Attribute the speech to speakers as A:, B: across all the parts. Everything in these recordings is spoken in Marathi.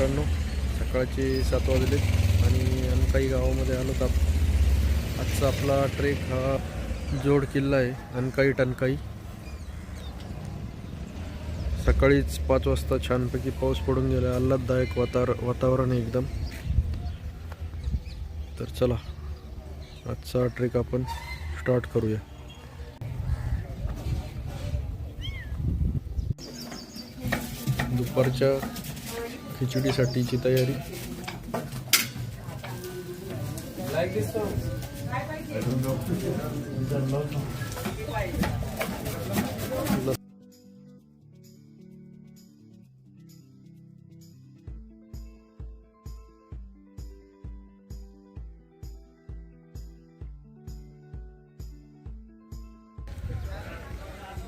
A: मित्रांनो सकाळचे सात वाजले आणि अनकाई गावामध्ये आलो तर आजचा आपला ट्रेक हा जोड किल्ला आहे अनकाई टनकाई. सकाळीच पाच वाजता छानपैकी पाऊस पडून गेला आल्हाददायक वातावर वातावरण आहे एकदम. तर चला आजचा ट्रेक आपण स्टार्ट करूया. दुपारच्या खिचडीसाठीची तयारी.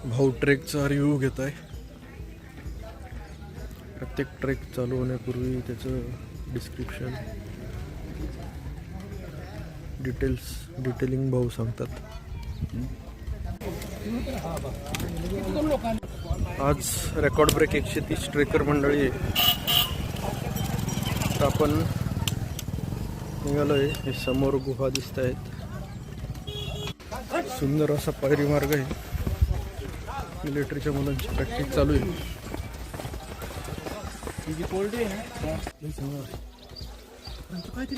A: भाऊ ट्रेकचा रिव्ह्यू घेत आहे प्रत्येक ट्रेक चालू होण्यापूर्वी त्याचं डिस्क्रिप्शन डिटेल्स डिटेलिंग भाऊ सांगतात. आज रेकॉर्ड ब्रेक एकशे तीस ट्रेकर मंडळी आहे. तर आपण निघालो आहे हे समोर गुहा दिसत आहेत. सुंदर असा पायरी मार्ग आहे. मिलिटरीच्या मुलांची प्रॅक्टिस चालू आहे.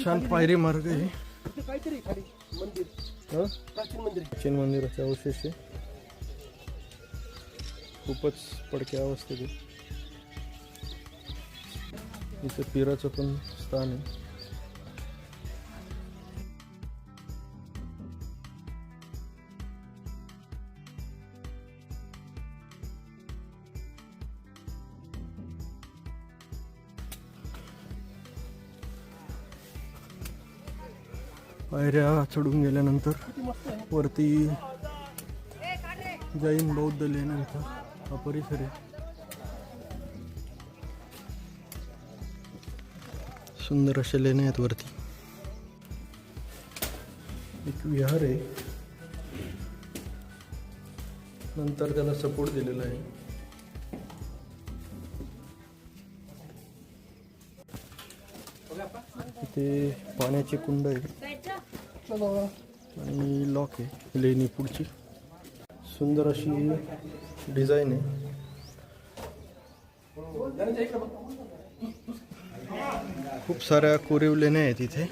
A: छान पायरी मार्ग आहे. हं? प्राचीन मंदिराचे अवशेष आहे. खूपच पडक्या अवस्थेत आहे. इथं पिराचं पण स्थान आहे. पायऱ्या चढून गेल्यानंतर वरती जैन बौद्ध लेण्या इथं हा परिसर आहे. सुंदर अशा लेण्या आहेत वरती. एक विहार आहे. नंतर त्याला सपोर्ट दिलेला आहे. इथे पाण्याची कुंड आहे आणि लॉक आहे लेणी पुढची. सुंदर अशी डिझाईन आहे. खूप साऱ्या कोरीव लेण्या आहेत इथे.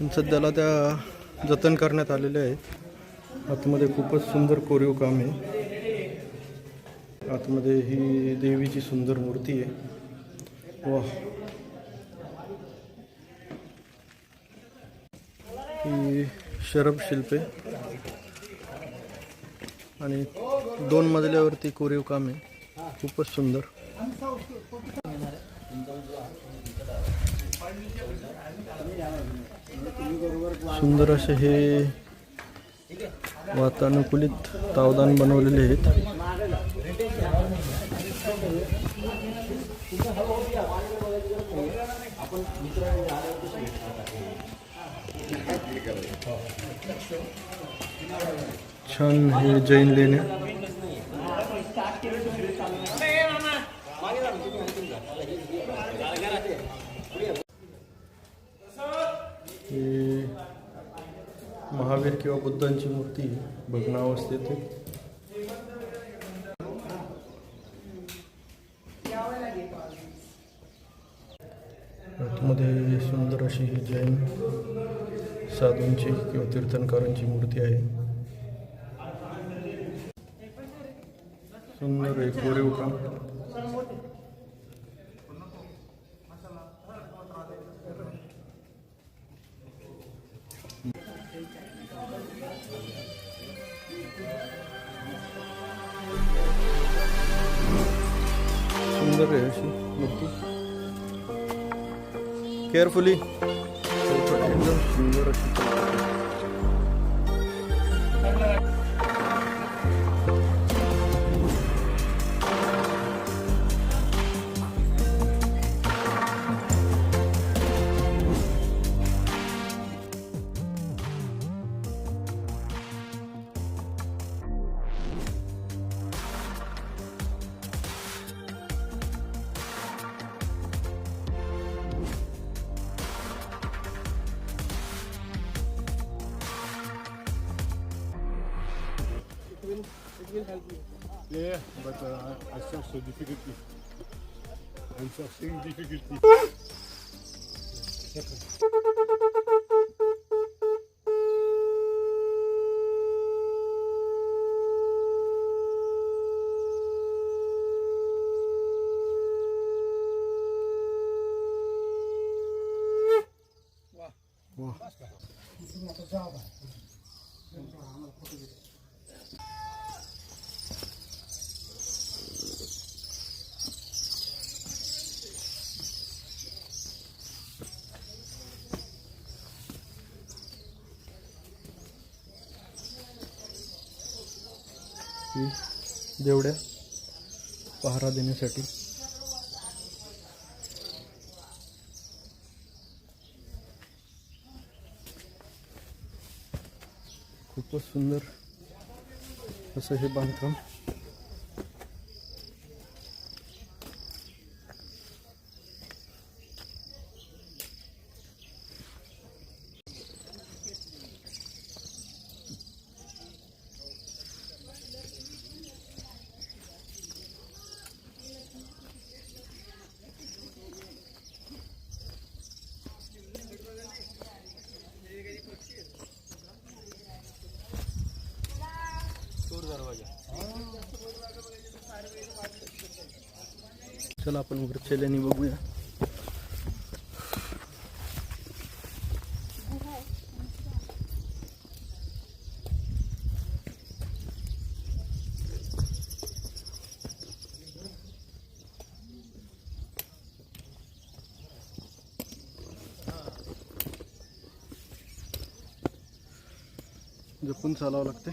A: पण सध्याला त्या जतन करण्यात आलेल्या आहेत. आतमध्ये खूपच सुंदर कोरीव काम आहे. आतमध्ये ही देवीची सुंदर मूर्ती आहे. वा ही शरब शिल्पे. आणि दोन मजल्यावरती कोरीव काम. आहे खूपच सुंदर. सुंदर असे हे वातानुकूलित तावदान बनवलेले आहेत. छान हे जैन लेण्या. हे महावीर किंवा बुद्धांची मूर्ती भग्नावस्थेत आतमध्ये सुंदर अशी ही जैन साधूंची किंवा तीर्थंकरांची मूर्ती आहे. सुंदर एक कोरीव काम सुंदर आहे अशी मूर्ती. Carefully Юра, Юра, Юра. will help me.
B: Yeah, but uh, I source the difficulty. I'm sourcing difficulty.
A: की देवड्या पहारा देण्यासाठी. खूपच सुंदर असं हे बांधकाम चला आपण वरचेल्याने बघूया जपून चालावं लागते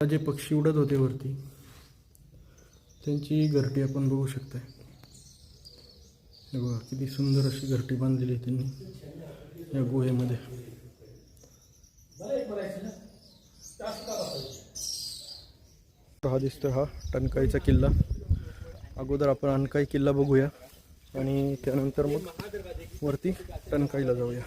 A: जे पक्षी उडत होते वरती त्यांची घरटी आपण बघू शकताय. हे बघा किती सुंदर अशी घरटी बांधलेली आहे त्यांनी या गुहेमध्ये. हा दिसतोय हा टणकाईचा किल्ला. अगोदर आपण अनकाई किल्ला बघूया आणि त्यानंतर मग वरती टणकाईला जाऊया.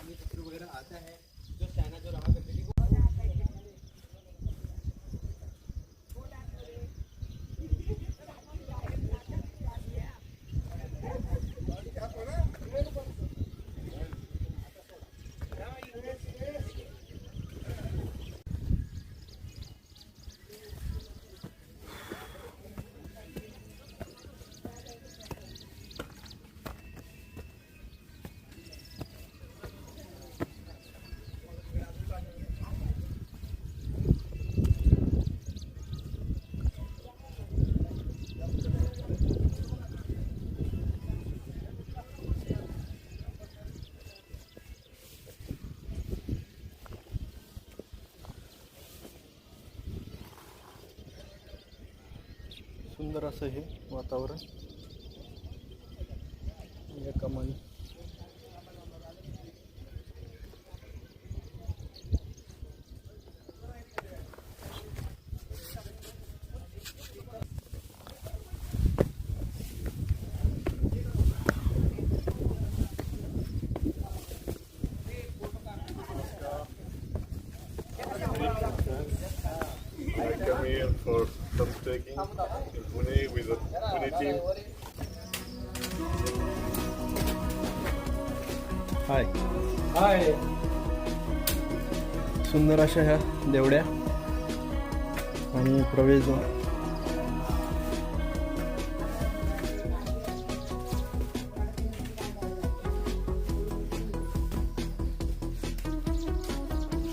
A: सुंदर असं हे वातावरण.
B: For some trekking in Pune with the Pune team.
A: हाय हाय सुंदर अशा ह्या देवड्या आणि प्रवेशद्वार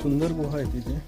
A: सुंदर गुहा आहे तिथे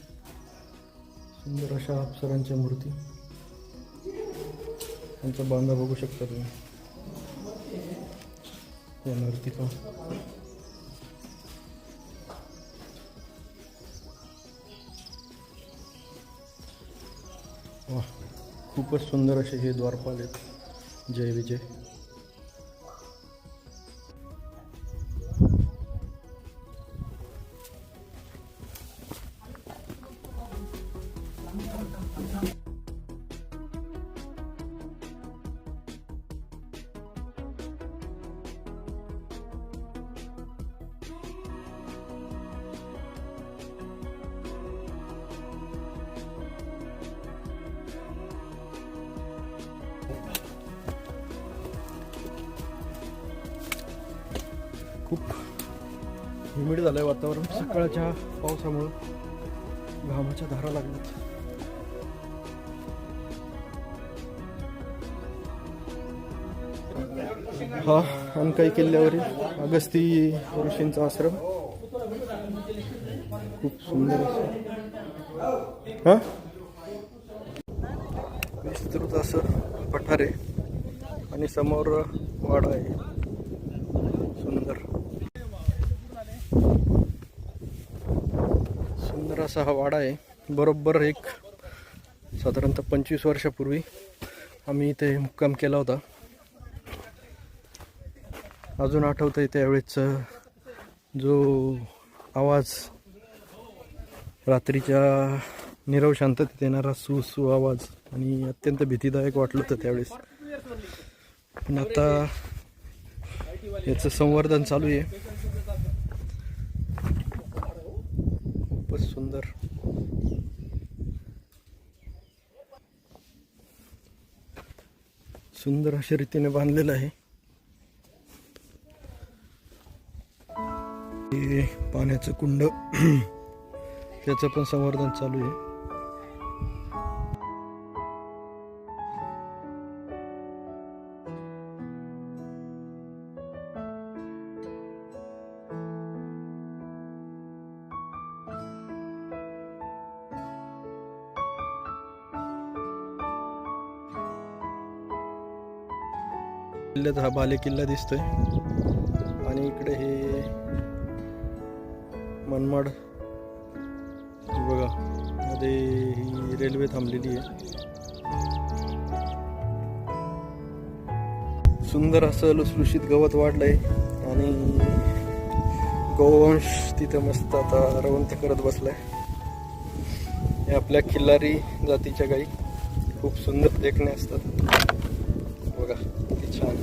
A: सुंदर अशा अप्सरांच्या मूर्ती. त्यांचा बांधा बघू शकता तुम्ही. या नर्तिका वा खूपच सुंदर असे हे द्वारपाल आहेत. जय विजय. खूप ह्युमिड झालंय वातावरण सकाळच्या पावसामुळं. घामाच्या धारा लागल्यात. हा अनकाई किल्ल्यावरील अगस्ती ऋषींचा आश्रम. खूप सुंदर असं. हा? विस्तृत असं पठार आहे आणि समोर वाडा आहे. सुंदर. सुंदर असा हा वाडा आहे. बरोबर एक साधारणतः पंचवीस वर्षापूर्वी आम्ही इथे मुक्काम केला होता. अजून आठवतं आहे त्यावेळेस जो आवाज रात्रीच्या निरव शांततेत येणारा सु सु आवाज आणि अत्यंत भीतीदायक वाटलं होतं त्यावेळेस. पण आता याचं संवर्धन चालू आहे. खूपच सुंदर. सुंदर अशा रीतीने बांधलेलं आहे. हे पाण्याचं कुंड. त्याचं पण संवर्धन चालू आहे. किल्ल्यात हा बाले किल्ला दिसतोय. आणि इकडे हे मनमाड. बघा मध्ये ही रेल्वे थांबलेली आहे. सुंदर असं लुसलुशीत गवत वाढलंय आणि गोवंश तिथं मस्त आता रवंत करत बसलाय. हे आपल्या खिल्लारी जातीच्या गाई. खूप सुंदर देखणे असतात. बघा किती छान.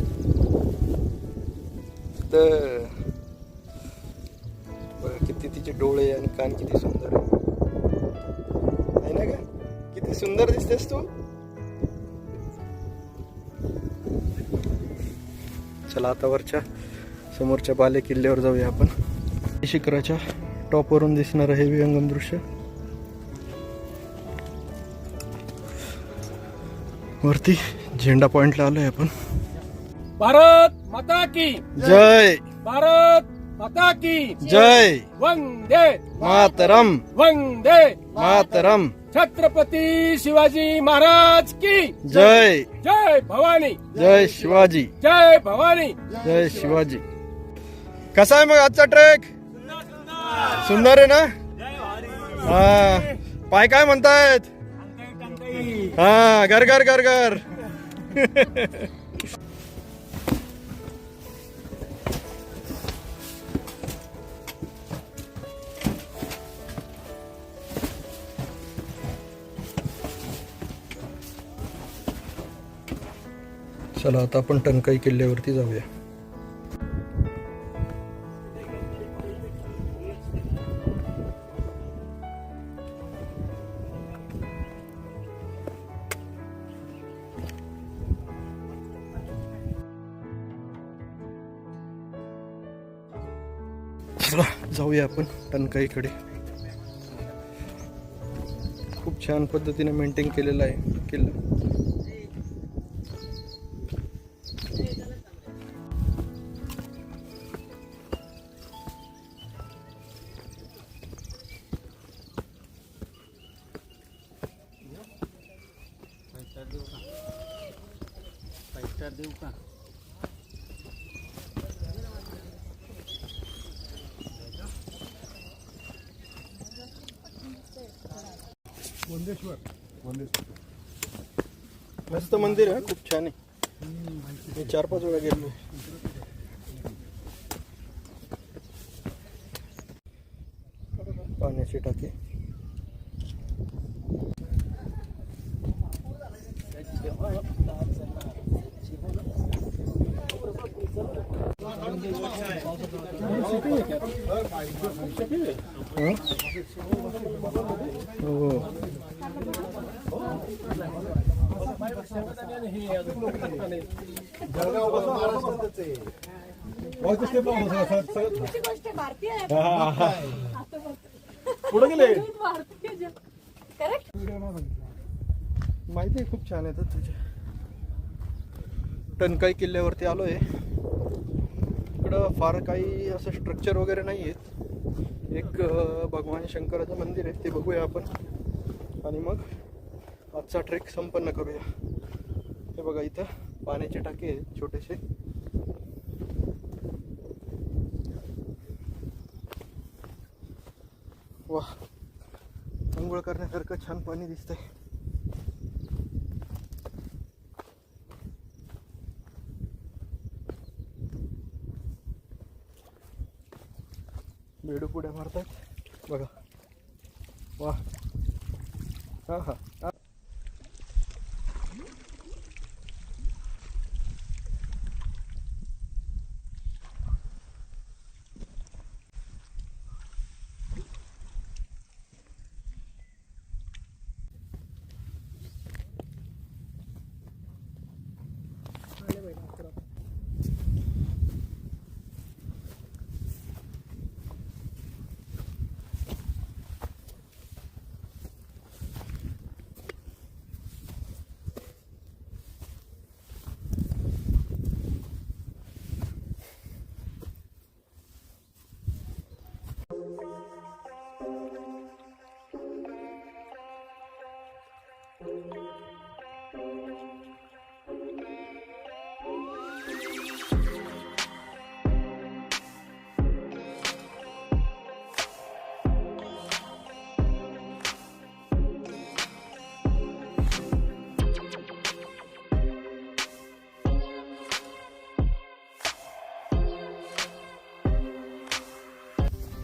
A: तर डोळे आणि कान किती सुंदर आहे ना का किती सुंदर दिसतेस तू. चला आता वरच्या समोरच्या बाले किल्ल्यावर जाऊया आपण. शिखराच्या टॉपवरून दिसणार हे विहंगम दृश्य. वरती झेंडा पॉइंटला आलोय आपण.
C: भारत माता की
A: जय.
C: भारत माता की
A: जय।
C: वंदे
A: मातरम।
C: वंदे
A: मातरम।
C: छत्रपती शिवाजी महाराज की
A: जय।
C: जय भवानी।
A: जय शिवाजी।
C: जय भवानी।
A: जय शिवाजी। कसा आहे मग आजचा ट्रेक? सुंदर आहे ना? हा. पाय काय म्हणतायत? हा घर घर घर घर. चला आता आपण टंकाई किल्ल्यावरती जाऊया. चला जाऊया आपण टणकाईकडे खूप छान पद्धतीने मेंटेन केलेला आहे किल्ला.
B: वंदेश्वर वंदेश्वर
A: मस्त मंदिर आहे खूप छान आहे. मी चार पाच वेळा गेलो.
D: गोष्ट भारतीय आहे
A: पुढे गेले
D: भारतीय
A: माहिती आहे खूप छान येतात तुझ्या टणकाई किल्ल्यावरती आलोय. इकडं फार काही असं स्ट्रक्चर वगैरे नाही आहेत एक भगवान शंकराचं मंदिर आहे ते बघूया आपण. आणि मग आजचा ट्रेक संपन्न करूया. हे बघा इथं पाण्याचे टाके आहेत छोटेसे. वा आंघोळ करण्यासारखं छान पाणी दिसतंय.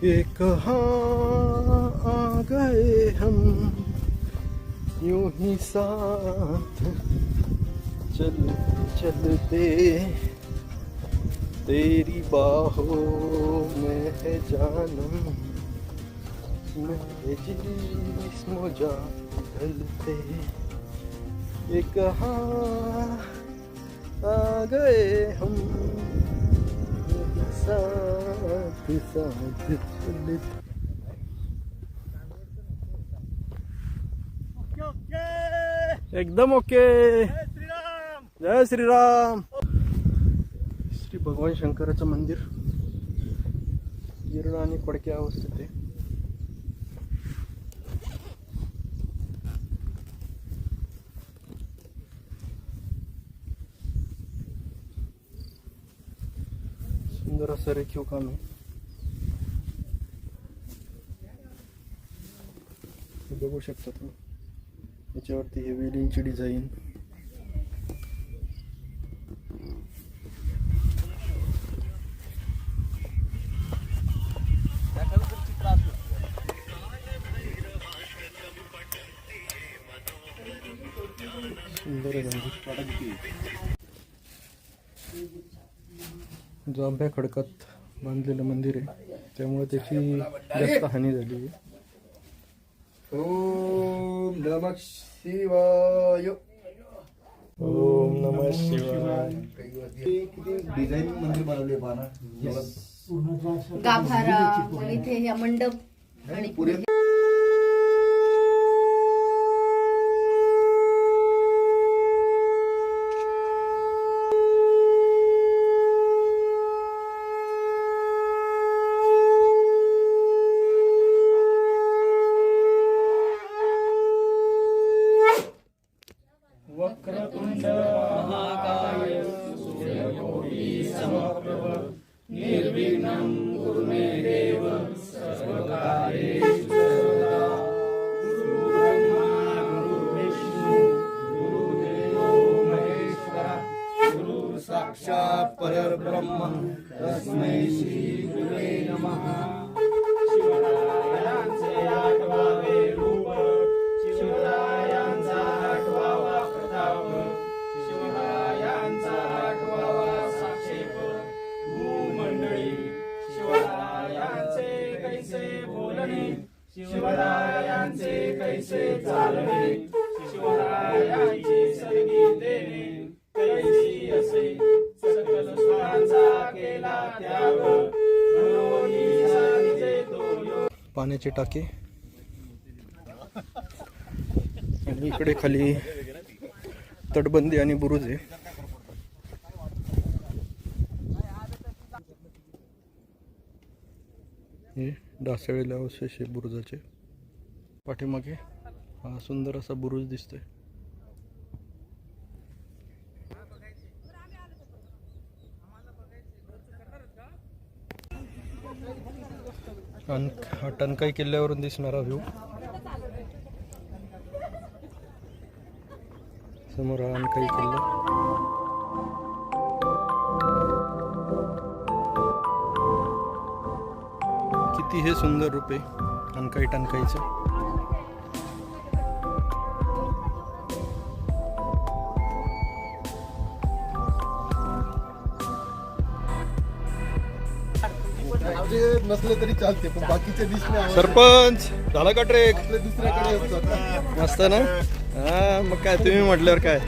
A: ये कहाँ आ गए हम यूं ही साथ चल चलते। तेरी बाहों में है जानम मेरे जिस्म जा ढलते। ये कहाँ आ गए हम साथ साथ चलते एकदम ओके. जय श्रीराम. श्री भगवान शंकराचं मंदिर. जीर्ण आणि पडक्या अवस्थेत आहे. सुंदर असं रेखीव काम आहे. बघू शकता तुम्ही याच्यावरती हे वेलिंगची डिझाईन सुंदर जांभ्या म्हणजे. खडकात बांधलेलं मंदिर आहे त्यामुळे त्याची जास्त हानी झाली आहे.
E: ओम नमः शिवाय।
A: ओम नमः शिवाय।
E: डिझाईन मंदिर बनवले पहा ना.
D: गाभारा इथे ह्या मंडप आणि
E: पुढे
A: पाण्याची टाकी. आणि इकडे खाली तटबंदी आणि बुरुज आहे. हे डासळलेले अवशेष आहे बुरुजाचे. पाठीमागे हा सुंदर असा बुरुज दिसतोय. अन टणकाई किल्ल्यावरून दिसणारा व्ह्यू समोर हा अनकाई किल्ला. किती हे सुंदर रूप आहे अनकाई टणकाईचं
E: नसले तरी चालते पण बाकीचे दिसणे आवडतात.
A: सरपंच झाला का ट्रेक
E: दुसऱ्याकडे असतात
A: मस्त ना? हा मग काय तुम्ही म्हटल्यावर काय?